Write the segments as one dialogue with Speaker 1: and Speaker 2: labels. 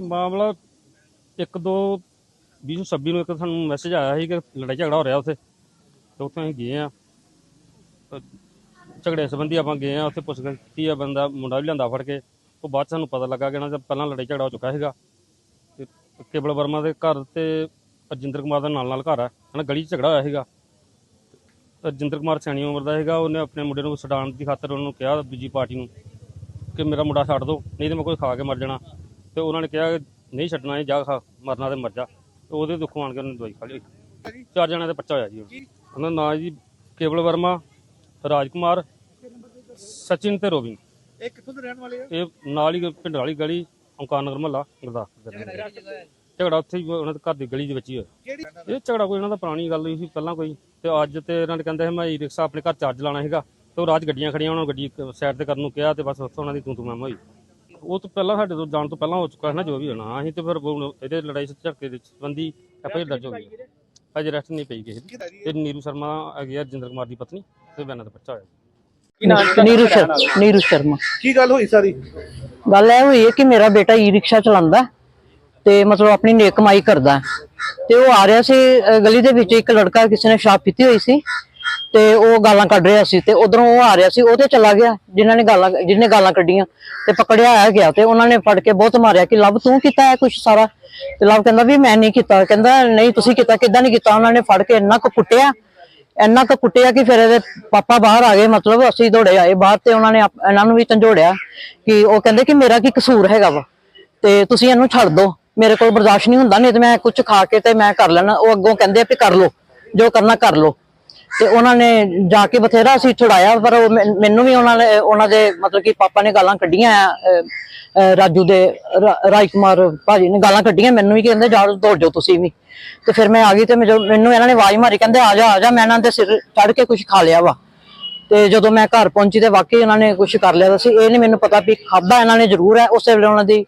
Speaker 1: ਮਾਮਲਾ ਇੱਕ ਦੋ 2026 ਨੂੰ ਇੱਕ ਸਾਨੂੰ ਮੈਸੇਜ ਆਇਆ ਸੀ ਕਿ ਲੜਾਈ ਝਗੜਾ ਹੋ ਰਿਹਾ ਉੱਥੇ, ਤੇ ਉੱਥੇ ਅਸੀਂ ਗਏ ਆ ਝਗੜੇ ਸੰਬੰਧੀ ਆਪਾਂ ਗਏ ਆ ਉੱਥੇ ਪੁੱਛਗਿੱਛ ਕੀਤੀ ਆ ਬੰਦਾ, ਮੁੰਡਾ ਵੀ ਲਿਆਂਦਾ ਫੜ ਕੇ। ਉਹ ਬਾਅਦ 'ਚ ਸਾਨੂੰ ਪਤਾ ਲੱਗਾ ਕਿ ਇਹਨਾਂ ਦਾ ਪਹਿਲਾਂ ਲੜਾਈ ਝਗੜਾ ਹੋ ਚੁੱਕਾ ਸੀਗਾ। ਤੇ ਕੇਵਲ ਵਰਮਾ ਦੇ ਘਰ ਤੇ ਅਰਜਿੰਦਰ ਕੁਮਾਰ ਦਾ ਨਾਲ ਨਾਲ ਘਰ ਆ। ਹਨਾ ਗਲੀ 'ਚ ਝਗੜਾ ਹੋਇਆ ਸੀਗਾ। ਅਰਜਿੰਦਰ ਕੁਮਾਰ ਸਿਆਣੀ ਉਮਰ ਦਾ ਹੈਗਾ ਉਹਨੇ ਆਪਣੇ ਮੁੰਡੇ ਨੂੰ ਛਡਾਉਣ ਦੀ ਖਾਤਰ ਉਹਨੂੰ ਕਿਹਾ ਦੂਜੀ ਪਾਰਟੀ ਨੂੰ ਕਿ ਮੇਰਾ ਮੁੰਡਾ ਛੱਡ ਦਿਓ ਨਹੀਂ ਤੇ ਮੈਂ ਕੋਈ ਖਾ ਕੇ ਮਰ ਜਾਣਾ। ਤੇ ਉਹਨਾਂ ਨੇ ਕਿਹਾ ਨਹੀਂ ਛੱਡਣਾ ਇਹ ਜਾ ਖਾ ਮਰਨਾ ਤੇ ਮਰ ਜਾ। ਤੇ ਉਹਦੇ ਦੁੱਖੋਂ ਆਣ ਕੇ ਉਹਨੇ ਦਵਾਈ ਖਾ ਲਈ ਚਾਰ ਜਣਿਆਂ ਦਾ ਬੱਚਾ ਹੋਇਆ ਜੀ। ਉਹਨਾਂ ਦਾ ਨਾਂ ਜੀ ਕੇਵਲ ਵਰਮਾ ਰਾਜਕੁਮਾਰ ਸਚਿਨ ਤੇ ਰੋਬਿਨ।
Speaker 2: ਇਹ ਕਿੱਥੋਂ ਦੇ ਰਹਿਣ ਵਾਲੇ ਆ?
Speaker 1: ਇਹ ਨਾਲ ਹੀ ਪਿੰਡ ਵਾਲੀ ਗਲੀ ਓਂਕਾਰ ਨਗਰ ਮਹੱਲਾ ਗੁਰਦਾਸਪੁਰ ਦੇ ਰਹਿਣ ਵਾਲੇ। ਝਗੜਾ ਉੱਥੇ ਹੀ ਉਹਨਾਂ ਦੇ ਘਰ ਦੀ ਗਲੀ ਦੇ ਵਿੱਚ ਹੀ ਹੋਇਆ।
Speaker 2: ਕਿਹੜੀ?
Speaker 1: ਇਹ ਝਗੜਾ ਕੋਈ ਇਹਨਾਂ ਦਾ ਪੁਰਾਣੀ ਗੱਲ ਹੋਈ ਸੀ ਪਹਿਲਾਂ ਕੋਈ। ਤੇ ਅੱਜ ਤੇ ਇਹਨਾਂ ਨੇ ਕਹਿੰਦੇ ਸੀ ਮੈਂ ਈ ਰਿਕਸ਼ਾ ਆਪਣੇ ਘਰ ਚਾਰਜ ਲਾਣਾ ਸੀਗਾ। ਤੇ ਉਹ ਰਾਜ ਗੱਡੀਆਂ ਖੜੀਆਂ ਉਹਨਾਂ ਨੂੰ ਗੱਡੀ ਸਾਈਡ ਤੇ ਕਰਨ ਨੂੰ ਕਿਹਾ ਤੇ ਬਸ ਉੱਥੋਂ ਉਹਨਾਂ ਦੀ ਤੂੰ ਤੂੰ ਮੈਂ ਹੋਈ। ਉਹ ਤੋਂ ਪਹਿਲਾਂ ਸਾਡੇ ਤੋਂ ਜਾਣ ਤੋਂ ਪਹਿਲਾਂ ਹੋ ਚੁੱਕਾ ਹੈ ਨਾ ਜੋ ਵੀ ਹੋਣਾ। ਅਸੀਂ ਤੇ ਫਿਰ ਹੁਣ ਇਹਦੇ ਲੜਾਈ ਝੜਕੇ ਦੇ ਸੰਬੰਧੀ ਐਫਆਈ ਦਰਜ ਹੋ ਗਈ। ਅਜੇ ਰੈਸਟ ਨਹੀਂ ਪਈ ਕਿਸੇ ਦੀ ਇਹ? ਨੀਰੂ ਸ਼ਰਮਾ ਹੈਗੀ ਆ ਰਜਿੰਦਰ ਕੁਮਾਰ ਦੀ ਪਤਨੀ ਤੇ ਬੈਨਾਂ ਦਾ ਬੱਚਾ ਹੋਇਆ।
Speaker 3: ਨੀਰੂ ਸ਼ਰਮਾ ਨੀਰੂ ਸ਼ਰਮਾ।
Speaker 2: ਕੀ ਗੱਲ ਹੋਈ ਸਾਰੀ?
Speaker 3: ਗੱਲ ਇਹ ਹੋਈ ਹੈ ਕਿ ਮੇਰਾ ਬੇਟਾ ਈ ਰਿਕਸ਼ਾ ਚਲਾਉਂਦਾ ਹੈ ਤੇ ਮਤਲਬ ਆਪਣੀ ਨੇਕ ਕਮਾਈ ਕਰਦਾ ਹੈ। ਤੇ ਉਹ ਆ ਰਿਹਾ ਸੀ ਗਲੀ ਦੇ ਵਿੱਚ ਇੱਕ ਲੜਕਾ ਕਿਸੇ ਨੇ ਸ਼ਰਾਬ ਪੀਤੀ ਹੋਈ ਸੀ ਤੇ ਉਹ ਗਾਲਾਂ ਕੱਢ ਰਿਹਾ ਸੀ ਤੇ ਉਧਰੋਂ ਉਹ ਆ ਰਿਹਾ ਸੀ, ਉਹ ਤੇ ਚਲਾ ਗਿਆ, ਜਿਨ੍ਹਾਂ ਨੇ ਗਾਲਾਂ ਜਿਹਨੇ ਗਾਲਾਂ ਕੱਢੀਆਂ ਤੇ ਪਕੜਿਆ ਆ ਗਿਆ ਤੇ ਉਹਨਾਂ ਨੇ ਫੜ ਕੇ ਬਹੁਤ ਮਾਰਿਆ ਕਿ ਲਵ ਤੂੰ ਕੀਤਾ ਹੈ ਕੁਛ ਸਾਰਾ? ਤੇ ਲਵ ਕਹਿੰਦਾ ਵੀ ਮੈਂ ਨਹੀਂ ਕੀਤਾ, ਕਹਿੰਦਾ ਨਹੀਂ ਤੁਸੀਂ ਕੀਤਾ, ਕਿੱਦਾਂ ਨਹੀਂ ਕੀਤਾ? ਉਹਨਾਂ ਨੇ ਫੜ ਕੇ ਇੰਨਾ ਕੁ ਕੁੱਟਿਆ, ਇੰਨਾ ਕੁ ਕੁੱਟਿਆ ਕਿ ਫਿਰ ਇਹਦੇ ਪਾਪਾ ਬਾਹਰ ਆ ਗਏ, ਮਤਲਬ ਅਸੀਂ ਦੌੜੇ ਆਏ ਬਾਹਰ ਤੇ ਉਹਨਾਂ ਨੇ ਇਹਨਾਂ ਨੂੰ ਵੀ ਝੰਜੋੜਿਆ ਕਿ ਉਹ ਕਹਿੰਦੇ ਕਿ ਮੇਰਾ ਕੀ ਕਸੂਰ ਹੈਗਾ ਵਾ ਤੇ ਤੁਸੀਂ ਇਹਨੂੰ ਛੱਡ ਦਿਓ ਮੇਰੇ ਕੋਲ ਬਰਦਾਸ਼ਤ ਨਹੀਂ ਹੁੰਦਾ, ਨਹੀਂ ਤੇ ਮੈਂ ਕੁਝ ਖਾ ਕੇ ਤੇ ਮੈਂ ਕਰ ਲੈਣਾ, ਉਹ ਅੱਗੋਂ ਕਹਿੰਦੇ ਆ ਵੀ ਕਰ ਲਓ, ਜੋ ਕਰਨਾ ਕਰ ਲਓ। ਤੇ ਉਹਨਾਂ ਨੇ ਜਾ ਕੇ ਬਥੇਰਾ ਅਸੀਂ ਛੁਡਾਇਆ ਪਰ ਉਹ ਮੈਨ- ਮੈਨੂੰ ਵੀ ਉਹਨਾਂ ਨੇ, ਉਹਨਾਂ ਦੇ ਮਤਲਬ ਕਿ ਪਾਪਾ ਨੇ ਗਾਲਾਂ ਕੱਢੀਆਂ ਰਾਜੂ ਦੇ ਰਾਜ ਕੁਮਾਰ ਭਾਜੀ ਨੇ ਗਾਲਾਂ ਕੱਢੀਆਂ, ਮੈਨੂੰ ਵੀ ਕਹਿੰਦੇ ਜਾ ਦੌੜ ਜਾਓ ਤੁਸੀਂ ਵੀ। ਤੇ ਫਿਰ ਮੈਂ ਆ ਗਈ ਤੇ ਮੈਨੂੰ ਮੈਨੂੰ ਇਹਨਾਂ ਨੇ ਆਵਾਜ਼ ਮਾਰੀ, ਕਹਿੰਦੇ ਆ ਜਾ ਆ ਜਾ, ਮੈਂ ਇਹਨਾਂ ਦੇ ਸਿਰ ਚੜ ਕੇ ਕੁਝ ਖਾ ਲਿਆ ਵਾ। ਤੇ ਜਦੋਂ ਮੈਂ ਘਰ ਪਹੁੰਚੀ ਤੇ ਵਾਕਈ ਇਹਨਾਂ ਨੇ ਕੁਝ ਕਰ ਲਿਆ ਸੀ ਇਹ ਨਹੀਂ ਮੈਨੂੰ ਪਤਾ ਵੀ ਖਾਦਾ ਇਹਨਾਂ ਨੇ ਜ਼ਰੂਰ ਹੈ, ਉਸੇ ਵੇਲੇ ਉਹਨਾਂ ਦੀ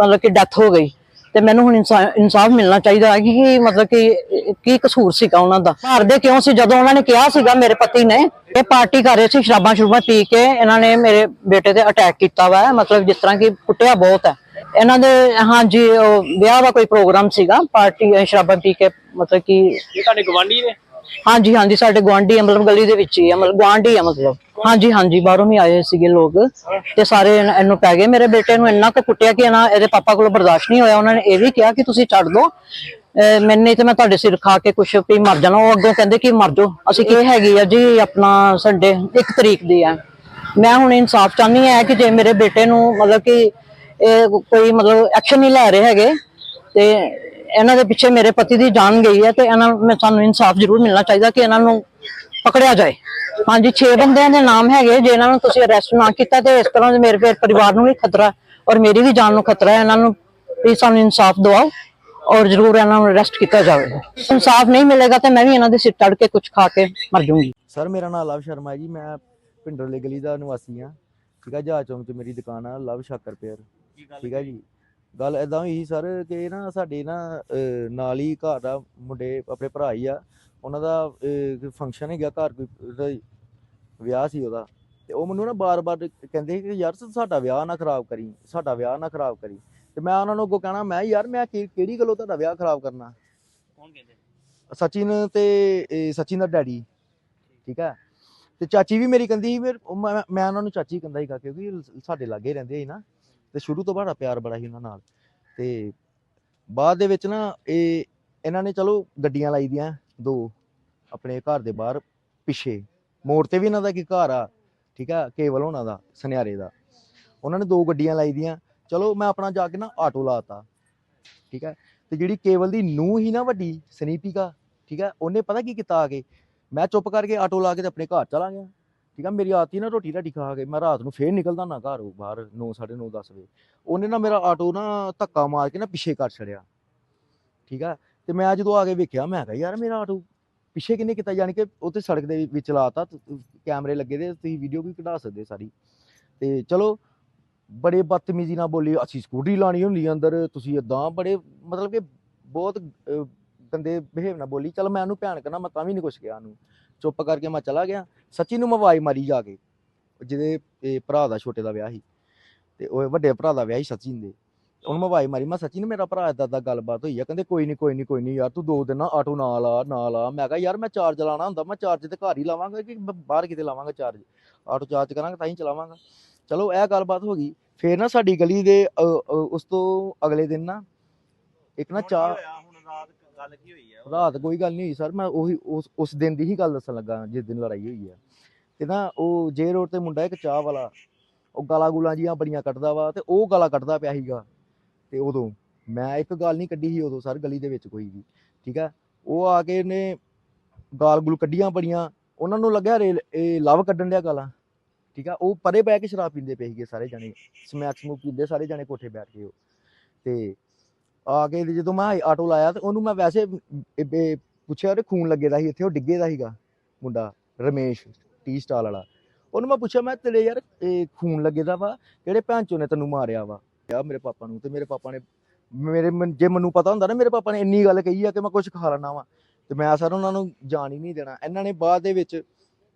Speaker 3: ਮਤਲਬ ਕਿ ਡੈਥ ਹੋ ਗਈ। ਤੇ ਮੈਨੂੰ ਹੁਣ ਇਨਸਾਫ ਮਿਲਣਾ ਚਾਹੀਦਾ ਹੈ ਕਿ ਮਤਲਬ ਕਿ, ਕੀ ਕਸੂਰ ਸੀਗਾ ਉਹਨਾਂ ਦਾ? ਮਾਰਦੇ ਕਿਉਂ ਸੀ? ਜਦੋਂ ਉਹਨਾਂ ਨੇ ਕਿਹਾ ਸੀਗਾ ਮੇਰੇ ਪਤੀ ਨੇ, ਇਹ ਪਾਰਟੀ ਕਰ ਰਹੇ ਸੀ, ਸ਼ਰਾਬਾਂ ਸ਼ੁਰਬਾਂ ਪੀ ਕੇ ਇਹਨਾਂ ਨੇ ਮੇਰੇ ਬੇਟੇ ਤੇ ਅਟੈਕ ਕੀਤਾ ਵਾ, ਮਤਲਬ ਜਿਸ ਤਰ੍ਹਾਂ ਕਿ ਕੁੱਟਿਆ ਬਹੁਤ ਹੈ। ਇਹਨਾਂ ਦੇ, ਹਾਂਜੀ ਵਿਆਹ ਦਾ ਕੋਈ ਪ੍ਰੋਗਰਾਮ ਸੀਗਾ, ਪਾਰਟੀ, ਸ਼ਰਾਬਾਂ ਪੀ ਕੇ, ਮਤਲਬ ਕਿ
Speaker 4: ਇਹ ਤੁਹਾਡੇ ਗਵਾਂਢੀ ਨੇ?
Speaker 3: ਹਾਂਜੀ ਹਾਂਜੀ, ਸਾਡੇ ਗਵਾਂਢੀ ਮਤਲਬ ਗਲੀ ਦੇ ਵਿੱਚ ਹੀ ਆ, ਮਤਲਬ ਗਵਾਂਢੀ ਆ ਮਤਲਬ। ਹਾਂਜੀ ਹਾਂਜੀ, ਬਾਹਰੋਂ ਵੀ ਆਏ ਸੀਗੇ ਲੋਕ ਤੇ ਸਾਰੇ ਇਹਨ- ਇਹਨੂੰ ਪੈ ਗਏ। ਮੇਰੇ ਬੇਟੇ ਨੂੰ ਇੰਨਾ ਕੁ ਕੁੱਟਿਆ ਕਿ ਇਹਨਾਂ ਇਹਦੇ ਪਾਪਾ ਕੋਲ ਬਰਦਾਸ਼ਤ ਨਹੀਂ ਹੋਇਆ। ਉਹਨਾਂ ਨੇ ਇਹ ਵੀ ਕਿਹਾ ਕਿ ਤੁਸੀਂ ਛੱਡ ਦਿਓ ਅਹ ਮੈਨੂੰ ਨਹੀਂ ਤੇ ਮੈਂ ਤੁਹਾਡੇ ਸਿਰ ਖਾ ਕੇ ਕੁਛ ਵੀ ਮਰ ਜਾਣਾ। ਉਹ ਅੱਗੋਂ ਕਹਿੰਦੇ ਕਿ ਮਰ ਜਾਓ। ਅਸੀਂ ਕੀ ਹੈਗੀ ਆ ਜੀ, ਆਪਣਾ ਸੰਡੇ ਇੱਕ ਤਰੀਕ ਦੀ ਆ। ਮੈਂ ਹੁਣ ਇਨਸਾਫ ਚਾਹੁੰਦੀ ਆ ਕਿ ਜੇ ਮੇਰੇ ਬੇਟੇ ਨੂੰ ਮਤਲਬ ਕਿ ਇਹ ਕੋਈ ਮਤਲਬ ਐਕਸ਼ਨ ਨਹੀਂ ਲੈ ਰਹੇ ਹੈਗੇ ਤੇ ਇਹਨਾਂ ਦੇ ਪਿੱਛੇ ਮੇਰੇ ਪਤੀ ਦੀ ਜਾਨ ਗਈ ਹੈ ਤੇ ਇਹਨਾਂ ਨੂੰ ਸਾਨੂੰ ਇਨਸਾਫ ਜ਼ਰੂਰ ਮਿਲਣਾ ਚਾਹੀਦਾ ਕਿ ਇਹਨਾਂ ਨੂੰ ਪਕੜਿਆ ਜਾਏ। ਹਾਂਜੀ 6 ਬੰਦਿਆਂ ਦੇ ਨਾਮ ਹੈਗੇ, ਜੇ ਇਹਨਾਂ ਨੂੰ ਤੁਸੀਂ ਅਰੈਸਟ ਨਾ ਕੀਤਾ ਤੇ ਇਸ ਤਰ੍ਹਾਂ ਮੇਰੇ ਫਿਰ ਪਰਿਵਾਰ ਨੂੰ ਵੀ ਖਤਰਾ ਔਰ ਮੇਰੀ ਵੀ ਜਾਨ ਨੂੰ ਖਤਰਾ ਹੈ, ਇਹਨਾਂ ਨੂੰ ਪਲੀਜ਼ ਸਾਨੂੰ ਇਨਸਾਫ ਦਿਵਾਓ ਔਰ ਜ਼ਰੂਰ ਇਹਨਾਂ ਨੂੰ ਅਰੈਸਟ ਕੀਤਾ ਜਾਵੇ। ਇਨਸਾਫ ਨਹੀਂ ਮਿਲੇਗਾ ਤੇ ਮੈਂ ਵੀ ਇਹਨਾਂ ਦੇ ਸਿਰ ਚੜ ਕੇ ਕੁਝ ਖਾ ਕੇ ਮਰ ਜਾਊਂਗੀ।
Speaker 5: ਸਰ, ਮੇਰਾ ਨਾਮ ਲਵ ਸ਼ਰਮਾ ਜੀ, ਮੈਂ ਪਿੰਡਰਲੇ ਗਲੀ ਦਾ ਨਿਵਾਸੀ ਹਾਂ। ਠੀਕ ਹੈ ਜਹਾਜ਼ ਚੌਂਕ 'ਚ ਮੇਰੀ ਦੁਕਾਨ ਆ, ਲਵ ਸ਼ਾਕਰ ਪੇਅਰ ਠੀਕ ਹੈ ਜੀ। ਗੱਲ ਐਦਾਂ ਹੋਈ ਸਰ ਕਿ ਨਾ ਸਾਡੇ ਨਾ ਅਹ, ਨਾਲ ਹੀ ਘਰ ਦਾ ਮੁੰਡੇ ਆਪਣੇ ਭਰਾ ਹੀ ਆ। ਉਹਨਾਂ ਦਾ ਫੰਕਸ਼ਨ ਹੈਗਾ ਘਰ ਕੋਈ ਉਹਦਾ ਵਿਆਹ ਸੀ ਉਹਦਾ। ਤੇ ਉਹ ਮੈਨੂੰ ਨਾ ਬਾਰ-ਬਾਰ ਕਹਿੰਦੇ ਕਿ ਯਾਰ ਤੂੰ ਸਾਡਾ ਵਿਆਹ ਨਾ ਖਰਾਬ ਕਰੀ ਸਾਡਾ ਵਿਆਹ ਨਾ ਖਰਾਬ ਕਰੀ। ਤੇ ਮੈਂ ਉਹਨਾਂ ਨੂੰ ਅੱਗੋਂ ਕਹਿਣਾ ਮੈਂ ਯਾਰ ਮੈਂ ਕਿ- ਕਿਹੜੀ ਗੱਲੋਂ ਤੁਹਾਡਾ ਵਿਆਹ ਖਰਾਬ ਕਰਨਾ?
Speaker 4: ਕੌਣ ਕਹਿੰਦੇ?
Speaker 5: ਸਚਿਨ ਤੇ ਇਹ ਸਚਿਨ ਦਾ ਡੈਡੀ। ਠੀਕ ਹੈ? ਤੇ ਚਾਚੀ ਵੀ ਮੇਰੀ ਕਹਿੰਦੀ ਸੀ ਫਿਰ ਉਹ ਮੈਂ ਮੈਂ ਉਹਨਾਂ ਨੂੰ ਚਾਚੀ ਕਹਿੰਦਾ ਸੀਗਾ ਕਿਉਂਕਿ ਸਾਡੇ ਲਾਗੇ ਰਹਿੰਦੇ ਸੀ ਨਾ। ਤੇ ਸ਼ੁਰੂ ਤੋਂ ਬੜਾ ਪਿਆਰ ਬੜਾ ਸੀ ਉਹਨਾਂ ਨਾਲ। ਤੇ ਬਾਅਦ ਦੇ ਵਿੱਚ ਨਾ ਇਹ, ਇਹਨਾਂ ਨੇ ਚਲੋ ਗੱਡੀਆਂ ਲਾਈ ਦੀਆਂ ਦੋ ਆਪਣੇ ਘਰ ਦੇ ਬਾਹਰ ਪਿੱਛੇ। ਮੋੜ ਤੇ ਵੀ ਇਹਨਾਂ ਦਾ ਕੀ ਘਰ ਆ, ਠੀਕ ਆ, ਕੇਵਲ ਹੋਣਾ ਦਾ, ਸੁਨਿਆਰੇ ਦਾ। ਉਹਨਾਂ ਨੇ ਦੋ ਗੱਡੀਆਂ ਲਾਈ ਦੀਆਂ ਚਲੋ ਮੈਂ ਆਪਣਾ ਜਾ ਕੇ ਨਾ ਆਟੋ ਲਾਤਾ, ਠੀਕ ਹੈ ਤੇ ਜਿਹੜੀ ਕੇਵਲ ਦੀ ਨੂੰਹ ਹੀ ਨਾ ਵੱਡੀ, ਸਨੀਪਿਕਾ, ਠੀਕ ਹੈ ਉਹਨੇ ਪਤਾ ਕੀ ਕੀਤਾ ਆ ਕੇ? ਮੈਂ ਚੁੱਪ ਕਰਕੇ ਆਟੋ ਲਾ ਕੇ ਤੇ ਆਪਣੇ ਘਰ ਚਲਾ ਗਿਆ। ਠੀਕ ਆ, ਮੇਰੀ ਆਤੀ ਨਾ ਰੋਟੀ ਰਾਟੀ ਖਾ ਕੇ, ਮੈਂ ਰਾਤ ਨੂੰ ਫੇਰ ਨਿਕਲਦਾ ਨਾ ਘਰ ਬਾਹਰ 9 9:30 10 ਵਜੇ। ਉਹਨੇ ਨਾ ਮੇਰਾ ਆਟੋ ਨਾ ਧੱਕਾ ਮਾਰ ਕੇ ਨਾ ਪਿੱਛੇ ਕਰ ਛੜਿਆ ਠੀਕ ਆ, ਤੇ ਮੈਂ ਜਦੋਂ ਆ ਕੇ ਵੇਖਿਆ, ਮੈਂ ਕਿਹਾ, ਯਾਰ ਮੇਰਾ ਆਟੋ ਪਿੱਛੇ ਕਿੰਨੇ ਕੀਤਾ? ਯਾਨੀ ਕਿ ਉੱਥੇ ਸੜਕ ਦੇ ਵਿੱਚ ਲਾਤਾ ਕੈਮਰੇ ਲੱਗੇ ਦੇ, ਤੁਸੀਂ ਵੀਡੀਓ ਵੀ ਕਢਾ ਸਕਦੇ ਸਾਰੀ। ਤੇ ਚਲੋ, ਬੜੇ ਬਦਤਮੀਜ਼ੀ ਨਾਲ ਬੋਲੀ, ਅਸੀਂ ਸਕੂਟਰੀ ਲਾਣੀ ਹੁੰਦੀ ਅੰਦਰ, ਤੁਸੀਂ ਇਦਾਂ ਬੜੇ, ਮਤਲਬ ਕਿ ਬਹੁਤ ਗੰਦੇ ਬਿਹੇਵ ਨਾਲ ਬੋਲੀ ਚਲ ਮੈਂ ਉਹਨੂੰ ਭੈਣ ਕਰਨਾ ਮੈਂ ਤਾਂ ਵੀ ਨਹੀਂ ਕੁਛ ਕਿਹਾ ਉਹਨੂੰ। ਚੁੱਪ ਕਰਕੇ ਮੈਂ ਚਲਾ ਗਿਆ। ਸੱਚੀ ਨੂੰ ਮੈਂ ਆਵਾਜ਼ ਮਾਰੀ ਜਾ ਕੇ ਜਿਹਦੇ ਇਹ ਭਰਾ ਦਾ ਛੋਟੇ ਦਾ ਵਿਆਹ ਸੀ। ਤੇ ਉਹ ਵੱਡੇ ਭਰਾ ਦਾ ਵਿਆਹ ਸੀ ਸਚਿਨ ਦੇ। ਉਹਨੂੰ ਮੈਂ ਆਵਾਜ਼ ਮਾਰੀ ਮੈਂ ਸੱਚੀ ਨੇ ਮੇਰਾ ਭਰਾ ਏਦਾਂ ਦਾ ਗੱਲਬਾਤ ਹੋਈ ਆ? ਕਹਿੰਦੇ ਕੋਈ ਨਹੀਂ ਕੋਈ ਨਹੀਂ ਕੋਈ ਨਹੀਂ ਯਾਰ ਤੂੰ ਦੋ ਦਿਨ ਨਾ ਆਟੋ ਨਾਲ ਆ ਨਾਲ ਆ। ਮੈਂ ਕਿਹਾ ਯਾਰ ਮੈਂ ਚਾਰਜ ਲਾਣਾ ਹੁੰਦਾ ਮੈਂ ਚਾਰਜ ਤੇ ਘਰ ਹੀ ਲਾਵਾਂਗਾ ਕਿ ਬਾਹਰ ਕਿਤੇ ਲਾਵਾਂਗਾ ਚਾਰਜ ਆਟੋ ਚਾਰਜ ਕਰਾਂਗਾ ਤਾਂ ਹੀ ਚਲਾਵਾਂਗਾ। ਚਲੋ ਇਹ ਗੱਲਬਾਤ ਹੋ ਗਈ। ਫੇਰ ਨਾ ਸਾਡੀ ਗਲੀ ਦੇ ਉਸ ਤੋਂ ਅਗਲੇ ਦਿਨ ਨਾ ਇੱਕ ਨਾ
Speaker 2: ਰਾਤ ਗੱਲ ਕੀ ਹੋਈ ਆ?
Speaker 5: ਰਾਤ ਕੋਈ ਗੱਲ ਨਹੀਂ ਹੋਈ ਸਰ, ਮੈਂ ਉਹੀ ਉਸ ਉਸ ਦਿਨ ਦੀ ਹੀ ਗੱਲ ਦੱਸਣ ਲੱਗਾ ਜਿਸ ਦਿਨ ਲੜਾਈ ਹੋਈ ਆ। ਤੇ ਨਾ ਉਹ ਜੇ ਰੋਡ ਤੇ ਮੁੰਡਾ ਇੱਕ ਚਾਹ ਵਾਲਾ, ਉਹ ਗਾਲਾਂ ਗੁਲਾਂ ਜੀਆਂ ਬੜੀਆਂ ਕੱਢਦਾ ਵਾ ਤੇ ਉਹ ਗਾਲਾਂ ਕੱਢਦਾ ਪਿਆ ਸੀਗਾ। ਤੇ ਉਦੋਂ ਮੈਂ ਇੱਕ ਗੱਲ ਨਹੀਂ ਕੱਢੀ ਸੀ ਉਦੋਂ ਸਰ, ਗਲੀ ਦੇ ਵਿੱਚ ਕੋਈ ਵੀ, ਠੀਕ ਹੈ ਉਹ ਆ ਕੇ ਨੇ ਗਾਲ ਗੁਲ ਕੱਢੀਆਂ ਬੜੀਆਂ, ਉਹਨਾਂ ਨੂੰ ਲੱਗਿਆ ਰੇ ਇਹ ਲਵ ਕੱਢਣ ਡਿਆ ਗਾਲਾਂ, ਠੀਕ ਆ? ਉਹ ਪਰੇ ਬਹਿ ਕੇ ਸ਼ਰਾਬ ਪੀਂਦੇ ਪਏ ਸੀਗੇ ਸਾਰੇ ਜਣੇ, ਸਮੈਕ ਸਮੂਕ ਪੀਂਦੇ ਸਾਰੇ ਜਣੇ ਕੋਠੇ ਬੈਠ ਕੇ ਉਹ। ਤੇ ਆ ਕੇ ਜਦੋਂ ਮੈਂ ਆਟੋ ਲਾਇਆ ਤੇ ਉਹਨੂੰ ਮੈਂ ਵੈਸੇ ਪੁੱਛਿਆ ਉਹਦੇ ਖੂਨ ਲੱਗੇ ਦਾ ਸੀ, ਇੱਥੇ ਉਹ ਡਿੱਗੇ ਦਾ ਸੀਗਾ ਮੁੰਡਾ, ਰਮੇਸ਼, ਟੀ ਸਟਾਲ ਵਾਲਾ। ਉਹਨੂੰ ਮੈਂ ਪੁੱਛਿਆ, ਮੈਂ ਤੇਰੇ ਯਾਰ ਇਹ ਖੂਨ ਲੱਗੇ ਦਾ ਵਾ, ਕਿਹੜੇ ਭੈਣ ਨੇ ਤੈਨੂੰ ਮਾਰਿਆ ਵਾ? ਆ ਮੇਰੇ ਪਾਪਾ ਨੂੰ ਤੇ ਮੇਰੇ ਪਾਪਾ ਨੇ, ਮੇਰੇ ਜੇ ਮੈਨੂੰ ਪਤਾ ਹੁੰਦਾ ਨਾ, ਮੇਰੇ ਪਾਪਾ ਨੇ ਇੰਨੀ ਗੱਲ ਕਹੀ ਆ ਕਿ ਮੈਂ ਕੁਝ ਖਾ ਲੈਣਾ ਵਾ। ਤੇ ਮੈਂ ਸਰ ਉਹਨਾਂ ਨੂੰ ਜਾਣ ਹੀ ਨਹੀਂ ਦੇਣਾ। ਇਹਨਾਂ ਨੇ ਬਾਅਦ ਦੇ ਵਿੱਚ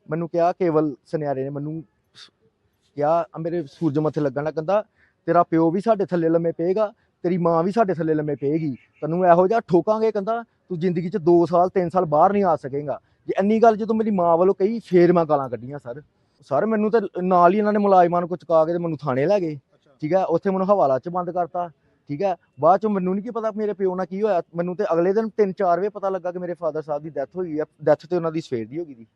Speaker 5: ਮੈਨੂੰ ਕਿਹਾ, ਕੇਵਲ ਸੁਨਿਆਰੇ ਨੇ ਮੈਨੂੰ ਕਿਹਾ ਮੇਰੇ ਸੂਰਜ ਮੱਥੇ ਲੱਗਣ ਲੱਗ ਕਹਿੰਦਾ ਤੇਰਾ ਪਿਓ ਵੀ ਸਾਡੇ ਥੱਲੇ ਲੰਮੇ ਪਏਗਾ ਤੇਰੀ ਮਾਂ ਵੀ ਸਾਡੇ ਥੱਲੇ ਲੰਮੇ ਪਏਗੀ। ਤੈਨੂੰ ਇਹੋ ਜਿਹਾ ਠੋਕਾਂਗੇ ਕਹਿੰਦਾ ਤੂੰ ਜ਼ਿੰਦਗੀ 'ਚ 2 ਸਾਲ 3 ਸਾਲ ਬਾਹਰ ਨਹੀਂ ਆ ਸਕੇਗਾ। ਜੇ ਇੰਨੀ ਗੱਲ ਜਦੋਂ ਮੇਰੀ ਮਾਂ ਵੱਲੋਂ ਕਹੀ ਫੇਰ ਮੈਂ ਗਾਲਾਂ ਕੱਢੀਆਂ ਸਰ। ਸਰ ਮੈਨੂੰ ਤੇ ਨਾਲ ਹੀ ਇਹਨਾਂ ਨੇ ਮੁਲਾਜ਼ਮਾਂ ਨੂੰ ਚੁਕਾ ਕੇ ਤੇ ਮੈਨੂੰ ਥਾਣੇ ਲੈ ਗਏ। ਠੀਕ ਹੈ? ਉੱਥੇ ਮੈਨੂੰ ਹਵਾਲਾ 'ਚ ਬੰਦ ਕਰਤਾ। ਠੀਕ ਹੈ? ਬਾਅਦ 'ਚ ਮੈਨੂੰ ਨਹੀਂ ਕੀ ਪਤਾ ਮੇਰੇ ਪਿਓ ਨਾਲ ਕੀ ਹੋਇਆ। ਮੈਨੂੰ ਤੇ ਅਗਲੇ ਦਿਨ 3-4 ਵਜੇ ਪਤਾ ਲੱਗਾ ਕਿ ਮੇਰੇ ਫਾਦਰ ਸਾਹਿਬ ਦੀ ਡੈਥ ਹੋਈ ਹੈ। ਡੈਥ ਤੇ ਉਹਨਾਂ ਦੀ ਸਵੇਰ ਦੀ ਹੋ ਗਈ ਦੀ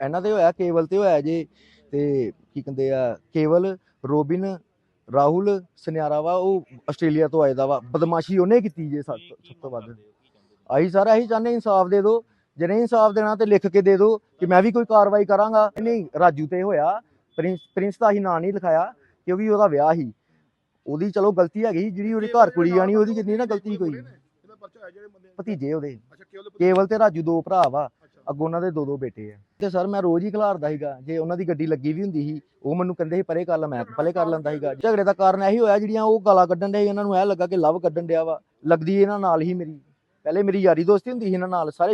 Speaker 5: ਇਹਨਾਂ ਦੇ ਹੋਇਆ ਕੇਵਲ ਤੇ ਹੋਇਆ ਜੇ ਤੇ ਕੀ ਕਹਿੰਦੇ ਆ ਕੇਵਲ ਰੋਬਿਨ ਰਾਹੁਲ ਸੁਨਿਆਰਾ ਵਾ ਉਹ ਆਸਟ੍ਰੇਲੀਆ ਤੋਂ ਆਏ ਦਾ ਵਾ। ਬਦਮਾਸ਼ੀ ਉਹਨੇ ਕੀਤੀ ਜੇ ਸਭ ਤੋਂ- ਸਭ ਤੋਂ ਵੱਧ। ਆਹੀ ਸਾਰਾ ਆਹੀ ਚਾਹੁੰਦੇ ਇਨਸਾਫ ਦੇ ਦਿਓ। ਜੇ ਨਹੀਂ ਇਨਸਾਫ ਦੇਣਾ ਤੇ ਲਿਖ ਕੇ ਦੇ ਦਿਓ ਕਿ ਮੈਂ ਵੀ ਕੋਈ ਕਾਰਵਾਈ ਕਰਾਂਗਾ। ਨਹੀਂ ਰਾਜੂ ਤੇ ਹੋਇਆ। ਪ੍ਰਿੰਸ ਪ੍ਰਿੰਸ ਦਾ ਹੀ ਨਾਂ ਨਹੀਂ ਲਿਖਾਇਆ ਕਿਉਂਕਿ ਉਹਦਾ ਵਿਆਹ ਸੀ। ਉਹਦੀ ਚਲੋ ਗਲਤੀ ਹੈਗੀ ਜਿਹੜੀ ਉਹਦੇ ਘਰ ਕੁੜੀ ਆਣੀ ਉਹਦੀ ਕਿੰਨੀ ਨਾ ਗਲਤੀ ਕੋਈ ਭਤੀਜੇ ਉਹਦੇ।
Speaker 2: ਕੇਵਲ
Speaker 5: ਤੇ ਰਾਜੂ ਦੋ ਭਰਾ ਵਾ। ਅੱਗੋਂ ਉਹਨਾਂ ਦੇ ਦੋ ਦੋ ਬੇਟੇ ਆ। ਤੇ ਸਰ ਮੈਂ ਰੋਜ਼ ਹੀ ਖਿਲਾਰਦਾ ਸੀਗਾ, ਜੇ ਉਹਨਾਂ ਦੀ ਗੱਡੀ ਲੱਗੀ ਵੀ ਹੁੰਦੀ ਸੀ, ਉਹ ਮੈਨੂੰ ਕਹਿੰਦੇ ਸੀ, ਪਰੇ ਕਰ ਲੈ, ਮੈਂ ਪਲੇ ਕਰ ਲੈਂਦਾ ਸੀਗਾ। ਝਗੜੇ ਦਾ ਕਾਰਨ ਇਹੀ ਹੋਇਆ, ਜਿਹੜੀਆਂ ਉਹ ਗਾਲਾਂ ਕੱਢਣ ਦੇ ਇਹਨਾਂ ਨੂੰ ਇਹ ਲੱਗਾ ਕਿ ਲਵ ਕੱਢਣ ਡਿਆ ਵਾ, ਲੱਗਦੀ ਇਹਨਾਂ ਨਾਲ ਹੀ ਮੇਰੀ, ਪਹਿਲੇ ਮੇਰੀ ਯਾਰੀ ਦੋਸਤੀ ਹੁੰਦੀ ਸੀ ਇਹਨਾਂ ਨਾਲ, ਸਾਰੇ